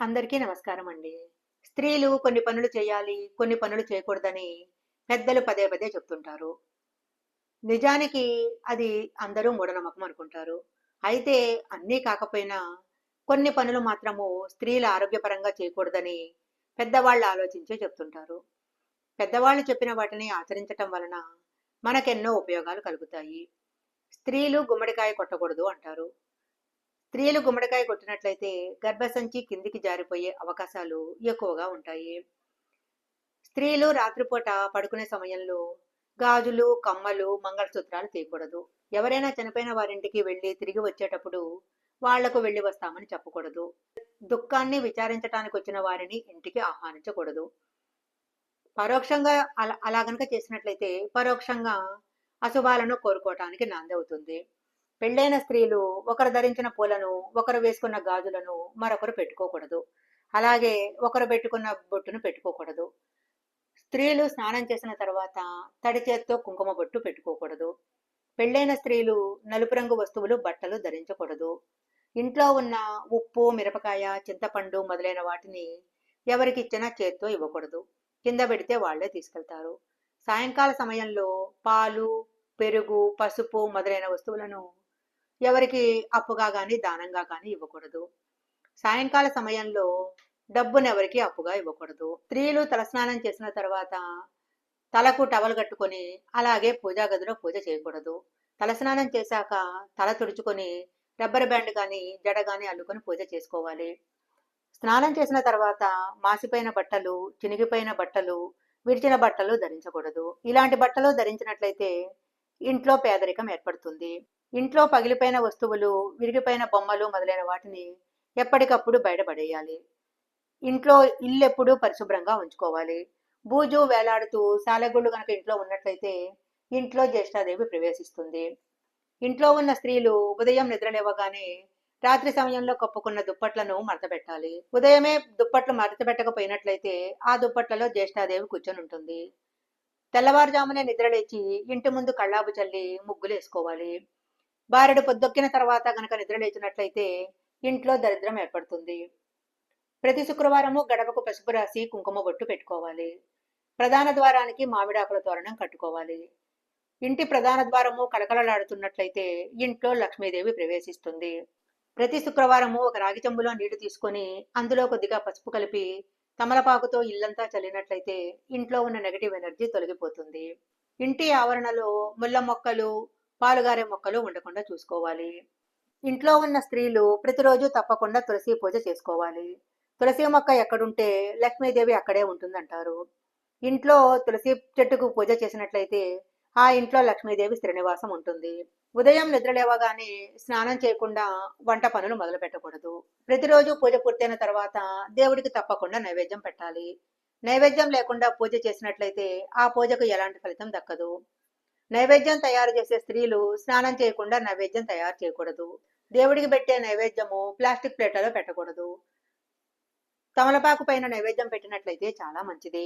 అందరికీ నమస్కారం అండి. స్త్రీలు కొన్ని పనులు చేయాలి కొన్ని పనులు చేయకూడదని పెద్దలు పదే పదే చెప్తుంటారు. నిజానికి అది అందరూ మూఢనమ్మకం అనుకుంటారు. అయితే అన్నీ కాకపోయినా కొన్ని పనులు మాత్రము స్త్రీల ఆరోగ్యపరంగా చేయకూడదని పెద్దవాళ్ళు ఆలోచించే చెప్తుంటారు. పెద్దవాళ్ళు చెప్పిన వాటిని ఆచరించటం వలన మనకెన్నో ఉపయోగాలు కలుగుతాయి. స్త్రీలు గుమ్మడికాయ కొట్టకూడదు అంటారు. స్త్రీలు గుమ్మడికాయ కొట్టినట్లయితే గర్భసంచి కిందికి జారిపోయే అవకాశాలు ఎక్కువగా ఉంటాయి. స్త్రీలు రాత్రిపూట పడుకునే సమయంలో గాజులు కమ్మలు మంగళసూత్రాలు తీయకూడదు. ఎవరైనా చనిపోయిన వారింటికి వెళ్ళి తిరిగి వచ్చేటప్పుడు వాళ్ళకు వెళ్ళి వస్తామని చెప్పకూడదు. దుఃఖాన్ని విచారించడానికి వచ్చిన వారిని ఇంటికి ఆహ్వానించకూడదు. పరోక్షంగా అలా అలా గనక చేసినట్లయితే పరోక్షంగా అశుభాలను కోరుకోవటానికి నాంది అవుతుంది. పెళ్ళైన స్త్రీలు ఒకరు ధరించిన పూలను ఒకరు వేసుకున్న గాజులను మరొకరు పెట్టుకోకూడదు. అలాగే ఒకరు పెట్టుకున్న బొట్టును పెట్టుకోకూడదు. స్త్రీలు స్నానం చేసిన తర్వాత తడి చేత్తో కుంకుమ బొట్టు పెట్టుకోకూడదు. పెళ్ళైన స్త్రీలు నలుపు రంగు వస్తువులు బట్టలు ధరించకూడదు. ఇంట్లో ఉన్న ఉప్పు మిరపకాయ చింతపండు మొదలైన వాటిని ఎవరికిచ్చినా చేత్తో ఇవ్వకూడదు. కింద పెడితే వాళ్ళే తీసుకెళ్తారు. సాయంకాల సమయంలో పాలు పెరుగు పసుపు మొదలైన వస్తువులను ఎవరికి అప్పుగా కానీ దానంగా కానీ ఇవ్వకూడదు. సాయంకాల సమయంలో డబ్బును ఎవరికి అప్పుగా ఇవ్వకూడదు. స్త్రీలు తలస్నానం చేసిన తర్వాత తలకు టవల్ కట్టుకొని అలాగే పూజా గదిలో పూజ చేయకూడదు. తలస్నానం చేశాక తల తుడుచుకొని రబ్బర్ బ్యాండ్ కానీ జడ కానీ అల్లుకొని పూజ చేసుకోవాలి. స్నానం చేసిన తర్వాత మాసిపోయిన బట్టలు చినిగిపోయిన బట్టలు విడిచిన బట్టలు ధరించకూడదు. ఇలాంటి బట్టలు ధరించినట్లయితే ఇంట్లో పేదరికం ఏర్పడుతుంది. ఇంట్లో పగిలిపోయిన వస్తువులు విరిగిపోయిన బొమ్మలు మొదలైన వాటిని ఎప్పటికప్పుడు బయటపడేయాలి. ఇంట్లో ఇల్లు ఎప్పుడూ పరిశుభ్రంగా ఉంచుకోవాలి. బూజు వేలాడుతూ సాలెగుళ్ళు కనుక ఇంట్లో ఉన్నట్లయితే ఇంట్లో జ్యేష్ఠాదేవి ప్రవేశిస్తుంది. ఇంట్లో ఉన్న స్త్రీలు ఉదయం నిద్రలేవగానే రాత్రి సమయంలో కప్పుకున్న దుప్పట్లను మడతపెట్టాలి. ఉదయమే దుప్పట్లు మడతపెట్టకపోయినట్లయితే ఆ దుప్పట్లలో జ్యేష్ఠాదేవి కూర్చొని ఉంటుంది తెల్లవారుజామునే నిద్రలేచి ఇంటి ముందు కళ్ళాపు చల్లి ముగ్గులేసుకోవాలి బారెడు పొద్దొక్కిన తర్వాత గనక నిద్రలేచినట్లయితే ఇంట్లో దరిద్రం ఏర్పడుతుంది. ప్రతి శుక్రవారము గడపకు పసుపు రాసి కుంకుమ బొట్టు పెట్టుకోవాలి. ప్రధాన ద్వారానికి మామిడాకుల తోరణం కట్టుకోవాలి. ఇంటి ప్రధాన ద్వారము కలకలలాడుతున్నట్లయితే ఇంట్లో లక్ష్మీదేవి ప్రవేశిస్తుంది. ప్రతి శుక్రవారము ఒక రాగి చెంబులో నీళ్ళు తీసుకొని అందులో కొద్దిగా పసుపు కలిపి తమలపాకుతో ఇల్లంతా చల్లినట్లయితే ఇంట్లో ఉన్న నెగటివ్ ఎనర్జీ తొలగిపోతుంది. ఇంటి ఆవరణలో ముళ్ళ మొక్కలు పాలుగారే మొక్కలు ఉండకుండా చూసుకోవాలి. ఇంట్లో ఉన్న స్త్రీలు ప్రతిరోజు తప్పకుండా తులసి పూజ చేసుకోవాలి. తులసి మొక్క ఎక్కడుంటే లక్ష్మీదేవి అక్కడే ఉంటుందంటారు. ఇంట్లో తులసి చెట్టుకు పూజ చేసినట్లయితే ఆ ఇంట్లో లక్ష్మీదేవి శ్రీనివాసం ఉంటుంది. ఉదయం నిద్రలేవగానే స్నానం చేయకుండా వంట పనులు మొదలు పెట్టకూడదు. ప్రతిరోజు పూజ పూర్తయిన తర్వాత దేవుడికి తప్పకుండా నైవేద్యం పెట్టాలి. నైవేద్యం లేకుండా పూజ చేసినట్లయితే ఆ పూజకు ఎలాంటి ఫలితం దక్కదు. నైవేద్యం తయారు చేసే స్త్రీలు స్నానం చేయకుండా నైవేద్యం తయారు చేయకూడదు. దేవుడికి పెట్టే నైవేద్యము ప్లాస్టిక్ ప్లేట్లలో పెట్టకూడదు. తమలపాకు పైన నైవేద్యం పెట్టినట్లయితే చాలా మంచిది.